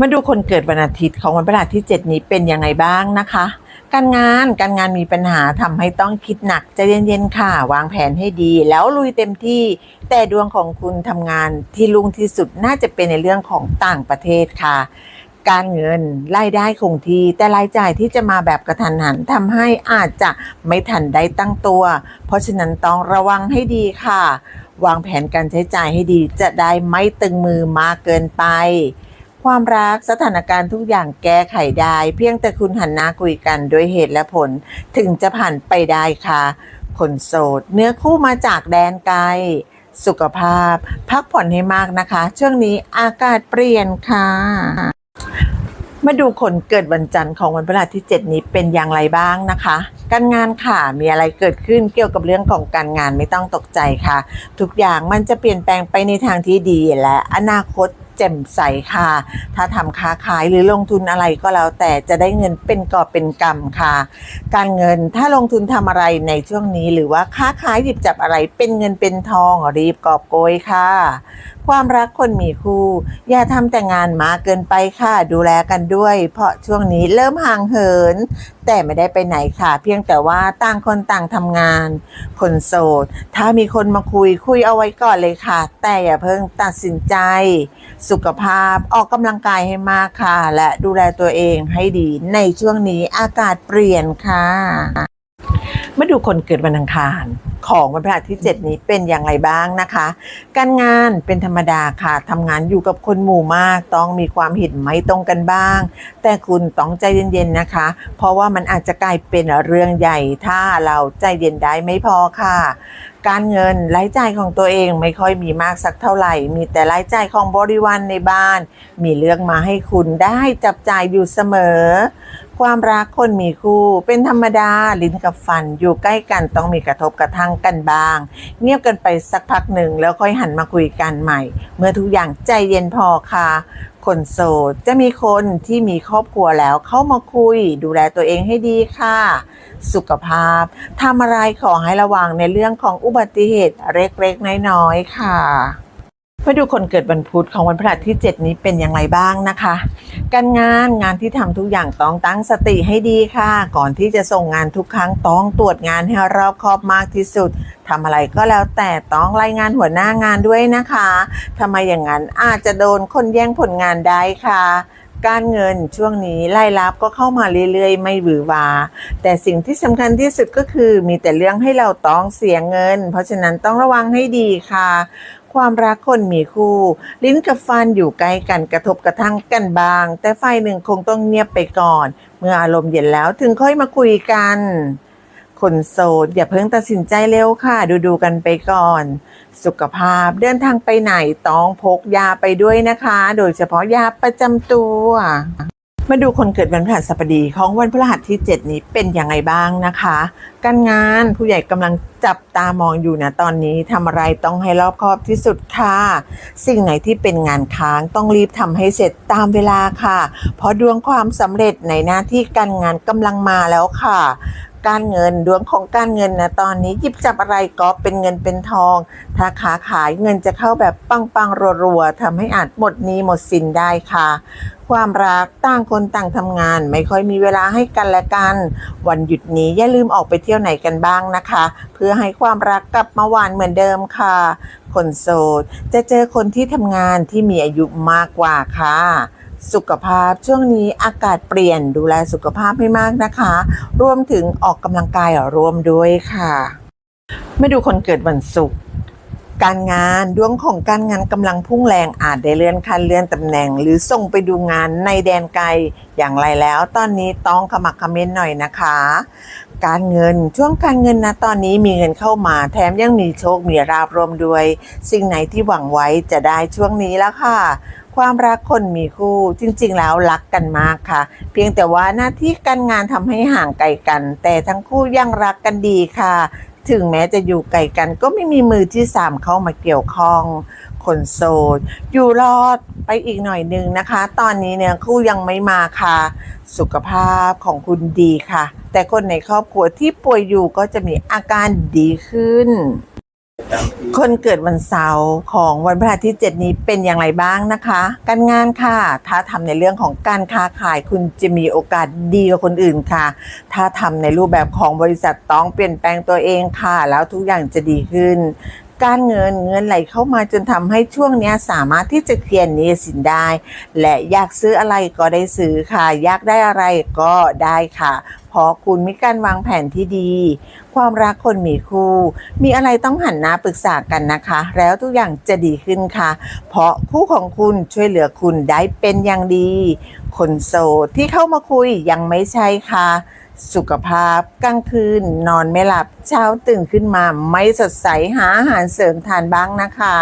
มาดูคนเกิดวันอาทิตย์ของวันพฤหัสที่ 7 นี้เป็นยังไงบ้างนะคะ การงานการงานมีปัญหาทำให้ต้องคิดหนักใจเย็นๆค่ะ วางแผนให้ดี แล้วลุยเต็มที่ แต่ดวงของคุณทำงานที่ลุ่งที่สุดน่าจะเป็นในเรื่องของต่างประเทศค่ะ การเงินรายได้คงที่แต่รายจ่ายที่จะมาแบบกระทันหันทำให้อาจจะไม่ทันได้ตั้งตัว เพราะฉะนั้นต้องระวังให้ดีค่ะ วางแผนการใช้จ่ายให้ดีจะได้ไม่ตึงมือมากเกินไป ความรักสถานการณ์ทุกอย่างแก้ไขได้ เพียงแต่คุณหันหน้าคุยกันด้วยเหตุและผล ถึงจะผ่านไปได้ค่ะ คนโสด เนื้อคู่มาจากแดนไกล สุขภาพ พักผ่อนให้มากนะคะ ช่วงนี้อากาศเปลี่ยนค่ะ มาดูคนเกิดวันจันทร์ของวันพฤหัสที่ 7 นี้เป็นอย่างไรบ้างนะคะการงานค่ะ มีอะไรเกิดขึ้นเกี่ยวกับเรื่องของการงานไม่ต้องตกใจค่ะ ทุกอย่างมันจะเปลี่ยนแปลงไปในทางที่ดีและอนาคต แจ่มใสค่ะ ถ้าทำค้าขายหรือลงทุนอะไรก็แล้วแต่จะได้เงินเป็นกอบเป็นกำค่ะ การเงินถ้าลงทุนทำอะไรในช่วงนี้ หรือว่าค้าขายหยิบจับอะไรเป็นเงินเป็นทองรีบกอบโกยค่ะ ความรักคนมีคู่ อย่าทำแต่งานมากเกินไปค่ะ ดูแลกันด้วย เพราะช่วงนี้เริ่มห่างเหิน แต่ไม่ได้ไปไหนค่ะ เพียงแต่ว่าต่างคนต่างทำงาน คนโสด ถ้ามีคนมาคุยคุยเอาไว้ก่อนเลยค่ะ แต่อย่าเพิ่งตัดสินใจ สุขภาพออกกำลังกายให้มากค่ะ และดูแลตัวเองให้ดีในช่วงนี้อากาศเปลี่ยนค่ะ มาดูคนเกิดวันอังคาร ของวันพฤหัสที่ 7 นี้เป็นอย่างไรบ้างนะคะ การงานเป็นธรรมดาค่ะทำงานอยู่กับคนหมู่มาก ต้องมีความเห็นไม่ตรงกันบ้าง แต่คุณต้องใจเย็นๆนะคะ เพราะว่ามันอาจจะกลายเป็นเรื่องใหญ่ถ้าเราใจเย็นได้ไม่พอค่ะการเงินรายจ่ายของตัวเองไม่ค่อยมีมากสักเท่าไหร่ มีแต่รายจ่ายของบริวารในบ้าน มีเรื่องมาให้คุณได้จับจ่ายอยู่เสมอ ความรักคนมีคู่เป็นธรรมดาลิ้นกับฟันอยู่ใกล้กันต้องมีกระทบกระทั่งกันบ้าง เงียบกันไปสักพักหนึ่งแล้วค่อยหันมาคุยกันใหม่ เมื่อทุกอย่างใจเย็นพอค่ะคนโสดจะมีคนที่มีครอบครัวแล้วเข้ามาคุย ดูแลตัวเองให้ดีค่ะ สุขภาพทำอะไรขอให้ระวังในเรื่องของอุบัติเหตุเล็กๆ น้อยๆ ค่ะมาดูคนเกิดวันพุธของวันพฤหัสที่ 7 นี้เป็นอย่างไรบ้างนะคะ การงานงานที่ทำทุกอย่างต้องตั้งสติให้ดีค่ะ ก่อนที่จะส่งงานทุกครั้งต้องตรวจงานให้รอบคอบมากที่สุดทำอะไรก็แล้วแต่ต้องรายงานหัวหน้างานด้วยนะคะทำไมอย่างนั้นอาจจะโดนคนแย่งผลงานได้ค่ะ การเงินช่วงนี้รายรับก็เข้ามาเรื่อยๆ ไม่หวือหวา แต่สิ่งที่สำคัญที่สุดก็คือมีแต่เรื่องให้เราต้องเสียเงิน เพราะฉะนั้นต้องระวังให้ดีค่ะ ความรักคนมีคู่ ลิ้นกับฟันอยู่ใกล้กันกระทบกระทั่งกันบาง แต่ฝ่ายหนึ่งคงต้องเงียบไปก่อน เมื่ออารมณ์เย็นแล้วถึงค่อยมาคุยกัน คนโสดอย่าเพิ่งตัดสินใจเร็วค่ะ ดูดูกันไปก่อน สุขภาพเดินทางไปไหนต้องพกยาไปด้วยนะคะ โดยเฉพาะยาประจำตัว มาดูคนเกิดวันพฤหัสบดีของวันพฤหัสที่ 7 นี้เป็นยังไงบ้างนะคะ การงานผู้ใหญ่กำลังจับตามองอยู่นะตอนนี้ทำอะไรต้องให้รอบคอบที่สุดค่ะ สิ่งไหนที่เป็นงานค้างต้องรีบทำให้เสร็จตามเวลาค่ะ เพราะดวงความสำเร็จในหน้าที่การงานกำลังมาแล้วค่ะ การเงินดวงของการเงินนะตอนนี้หยิบจับอะไรก็เป็นเงินเป็นทอง ถ้าคาขายเงินจะเข้าแบบปังๆรัวๆทำให้อาจหมดนี้หมดสินได้ค่ะ ความรักต่างคนต่างทำงาน ไม่ค่อยมีเวลาให้กันและกัน วันหยุดนี้อย่าลืมออกไปเที่ยวไหนกันบ้างนะคะ เพื่อให้ความรักกลับมาหวานเหมือนเดิมค่ะ คนโสดจะเจอคนที่ทำงานที่มีอายุมากกว่าค่ะ สุขภาพช่วงนี้อากาศเปลี่ยนดูแลสุขภาพให้มากนะคะ รวมถึงออกกำลังกายรวมด้วยค่ะ ไมาดูคนเกิดวันศุกร์การงานดวงของการงานกำลังพุ่งแรงอาจได้เลื่อนขั้นเลื่อนตำแหน่ง หรือส่งไปดูงานในแดนไกลอย่างไรแล้ว ตอนนี้ต้องขมักขม้นหน่อยนะคะ การเงินช่วงการเงินนะตอนนี้มีเงินเข้ามาแถมยังมีโชคมีราบรวมด้วย สิ่งไหนที่หวังไว้จะได้ช่วงนี้แล้วค่ะความรักคนมีคู่จริงๆแล้วรักกันมากค่ะ เพียงแต่ว่าหน้าที่การงานทำให้ห่างไกลกัน แต่ทั้งคู่ยังรักกันดีค่ะ ถึงแม้จะอยู่ไกลกันก็ไม่มีมือที่สามเข้ามาเกี่ยวข้องคนโสดอยู่รอดไปอีกหน่อยนึงนะคะ ตอนนี้เนี่ยคู่ยังไม่มาค่ะ สุขภาพของคุณดีค่ะ แต่คนในครอบครัวที่ป่วยอยู่ก็จะมีอาการดีขึ้น คนเกิดวันเสาร์ของวันพฤหัสที่ 7 นี้เป็นอย่างไรบ้างนะคะ การงานค่ะ ถ้าทำในเรื่องของการค้าขายคุณจะมีโอกาสดีกว่าคนอื่นค่ะ ถ้าทำในรูปแบบของบริษัทต้องเปลี่ยนแปลงตัวเองค่ะ แล้วทุกอย่างจะดีขึ้น การเงินเงินไหลเข้ามาจนทำให้ช่วงนี้สามารถที่จะเคลียร์นี้สินได้ และอยากซื้ออะไรก็ได้ซื้อค่ะ อยากได้อะไรก็ได้ค่ะ ราะคุณมีการวางแผนที่ดี ความรักคนมีคู่ มีอะไรต้องหันหน้าปรึกษากันนะคะ แล้วทุกอย่างจะดีขึ้นค่ะ เพราะคู่ของคุณช่วยเหลือคุณได้เป็นอย่างดี คนโสดที่เข้ามาคุยยังไม่ใช่ค่ะ สุขภาพกลางคืน นอนไม่หลับเช้าตื่นขึ้นมาไม่สดใสหาอาหารเสริมทานบ้างนะคะ